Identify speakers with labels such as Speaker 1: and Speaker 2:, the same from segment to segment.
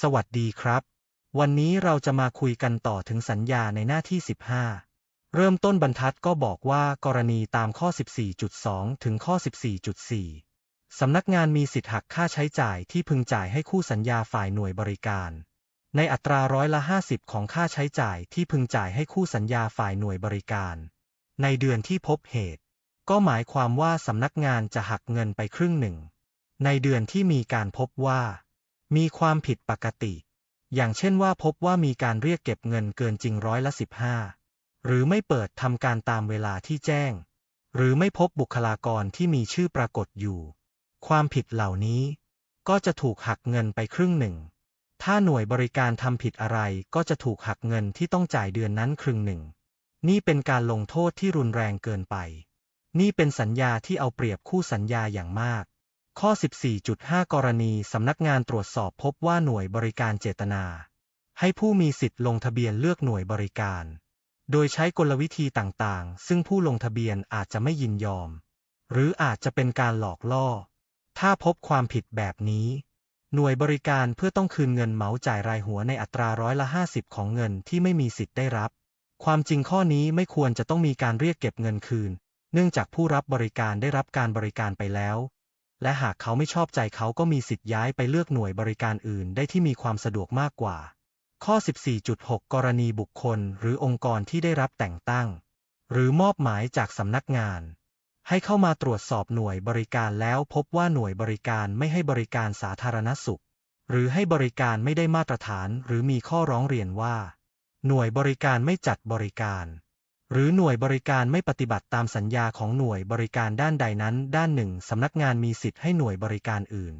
Speaker 1: สวัสดีครับ วันนี้เราจะมาคุยกันต่อถึงสัญญาในหน้าที่ 15 เริ่มต้นบรรทัดก็บอกว่ากรณีตามข้อ 14.2 ถึงข้อ 14.4 สำนักงานมีสิทธิหักค่าใช้จ่ายที่พึงจ่ายให้คู่สัญญาฝ่ายหน่วยบริการ ในอัตราร้อยละ 50 ของค่าใช้จ่ายที่พึงจ่ายให้คู่สัญญาฝ่ายหน่วยบริการ ในเดือนที่พบเหตุ ก็หมายความว่าสำนักงานจะหักเงินไปครึ่งหนึ่ง ในเดือนที่มีการพบว่า มีความผิดปกติ อย่างเช่นว่าพบว่ามีการเรียกเก็บเงินเกินจริงร้อยละ 15 หรือไม่เปิดทำการตามเวลาที่แจ้ง หรือไม่พบบุคลากรที่มีชื่อปรากฏอยู่ ความผิดเหล่านี้ ก็จะถูกหักเงินไปครึ่งหนึ่ง ถ้าหน่วยบริการทำผิดอะไรก็จะถูกหักเงินที่ต้องจ่ายเดือนนั้นครึ่งหนึ่ง นี่เป็นการลงโทษที่รุนแรงเกินไป นี่เป็นสัญญาที่เอาเปรียบคู่สัญญาอย่างมาก ข้อ 14.5 กรณีสำนักงานตรวจสอบพบว่าหน่วยบริการเจตนา ให้ผู้มีสิทธิ์ลงทะเบียนเลือกหน่วยบริการ โดยใช้กลวิธีต่างๆ ซึ่งผู้ลงทะเบียนอาจจะไม่ยินยอม หรืออาจจะเป็นการหลอกล่อ ถ้าพบความผิดแบบนี้ หน่วยบริการเพื่อต้องคืนเงินเหมาจ่ายรายหัวในอัตราร้อยละ 50 ของเงินที่ไม่มีสิทธิ์ได้รับ ความจริงข้อนี้ไม่ควรจะต้องมีการเรียกเก็บเงินคืน เนื่องจากผู้รับบริการได้รับการบริการไปแล้ว และหากเขาไม่ชอบใจเขาก็มีสิทธิ์ย้ายไปเลือกหน่วยบริการอื่นได้ที่มีความสะดวกมากกว่า ข้อ 14.6 กรณีบุคคลหรือองค์กรที่ได้รับแต่งตั้ง หรือมอบหมายจากสำนักงาน ให้เข้ามาตรวจสอบหน่วยบริการแล้วพบว่าหน่วยบริการไม่ให้บริการสาธารณสุข หรือให้บริการไม่ได้มาตรฐานหรือมีข้อร้องเรียนว่า หน่วยบริการไม่จัดบริการ หรือหน่วยบริการไม่ปฏิบัติตามสัญญาของหน่วยบริการด้านใดนั้น ด้านหนึ่งสำนักงานมีสิทธิ์ให้หน่วยบริการอื่น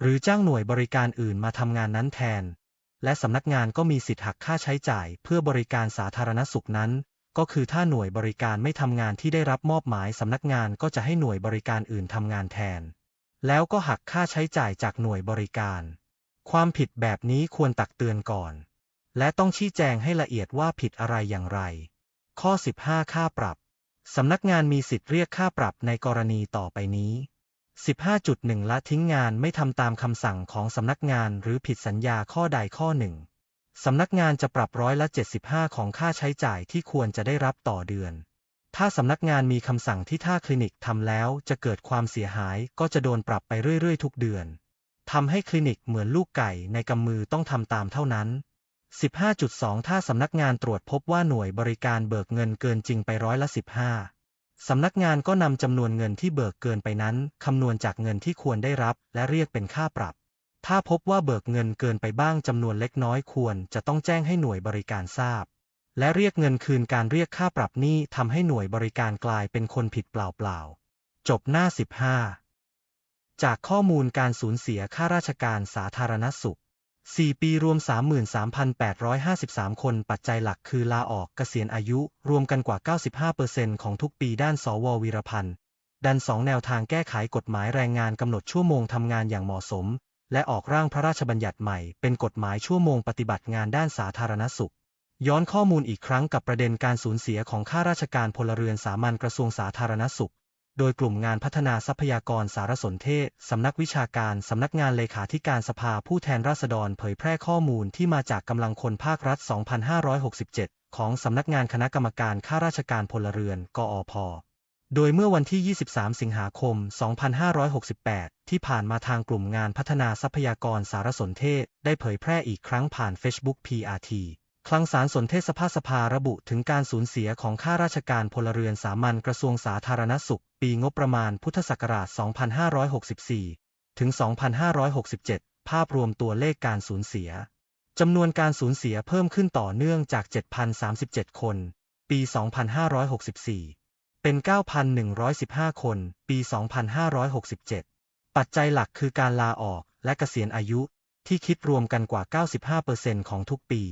Speaker 1: หรือจ้างหน่วยบริการอื่นมาทำงานนั้นแทน และสำนักงานก็มีสิทธิ์หักค่าใช้จ่าย เพื่อบริการสาธารณสุขนั้น ก็คือถ้าหน่วยบริการไม่ทำงานที่ได้รับมอบหมายสำนักงานก็จะให้หน่วยบริการอื่นทำงานแทน แล้วก็หักค่าใช้จ่ายจากหน่วยบริการ ความผิดแบบนี้ควรตักเตือนก่อน และต้องชี้แจงให้ละเอียดว่าผิดอะไรอย่างไร ข้อ 15 ค่าปรับ สำนักงานมีสิทธิ์เรียกค่าปรับในกรณีต่อไปนี้ 15.1 ละทิ้งงานไม่ทำตามคำสั่งของสำนักงานหรือผิดสัญญาข้อใดข้อหนึ่งสำนักงานจะปรับร้อยละ 75 ของค่าใช้จ่ายที่ควรจะได้รับต่อเดือน ถ้าสำนักงานมีคำสั่งที่ถ้าคลินิกทำแล้วจะเกิดความเสียหายก็จะโดนปรับไปเรื่อยๆ ทุกเดือน ทำให้คลินิกเหมือนลูกไก่ในกำมือต้องทำตามเท่านั้น 15.2 ถ้าสำนักงานตรวจพบว่าหน่วยบริการเบิกเงินเกินจริงไปร้อยละ 15 สำนักงานก็นำจำนวนเงินที่เบิกเกินไปนั้นคำนวณจากเงินที่ควรได้รับ และเรียกเป็นค่าปรับ ถ้าพบว่าเบิกเงินเกินไปบ้างจำนวนเล็กน้อยควร จะต้องแจ้งให้หน่วยบริการทราบ และเรียกเงินคืนการเรียกค่าปรับนี้ทำให้หน่วยบริการกลายเป็นคนผิดเปล่าๆ จบหน้า 15 จากข้อมูลการสูญเสียค่าราชการสาธารณสุข 4 ปีรวม 33,853 คน ปัจจัยหลักคือลาออกเกษียณอายุ รวมกันกว่า 95%ของทุกปีด้านสววีรพันธ์ ดันสองแนวทางแก้ไขกฎหมายแรงงานกำหนดชั่วโมงทำงานอย่างเหมาะสม และออกร่างพระราชบัญญัติใหม่ เป็นกฎหมายชั่วโมงปฏิบัติงานด้านสาธารณสุข ย้อนข้อมูลอีกครั้งกับประเด็นการสูญเสียของข้าราชการพลเรือนสามัญกระทรวงสาธารณสุข โดยกลุ่มงานพัฒนาทรัพยากรสารสนเทศ สำนักวิชาการ สำนักงานเลขาธิการสภาผู้แทนราษฎรเผยแพร่ข้อมูลที่มาจากกำลังคนภาครัฐ 2567 ของสำนักงานคณะกรรมการข้าราชการพลเรือน กอพโดยเมื่อวันที่ 23 สิงหาคม 2568 ที่ผ่านมาทางกลุ่มงานพัฒนาทรัพยากรสารสนเทศ ได้เผยแพร่อีกครั้งผ่าน Facebook PRT คลังสารสนเทศสภาสภาระบุถึงการสูญเสียของข้าราชการพลเรือนสามัญกระทรวงสาธารณสุข ปีงบประมาณพุทธศักราช 2564 ถึง 2567 ภาพรวมตัวเลขการสูญเสีย จำนวนการสูญเสียเพิ่มขึ้นต่อเนื่องจาก 7,037 คน ปี 2564 เป็น 9,115 คน ปี 2567 ปัจจัยหลักคือการลาออกและเกษียณอายุที่คิดรวมกันกว่า 95%ของทุกปี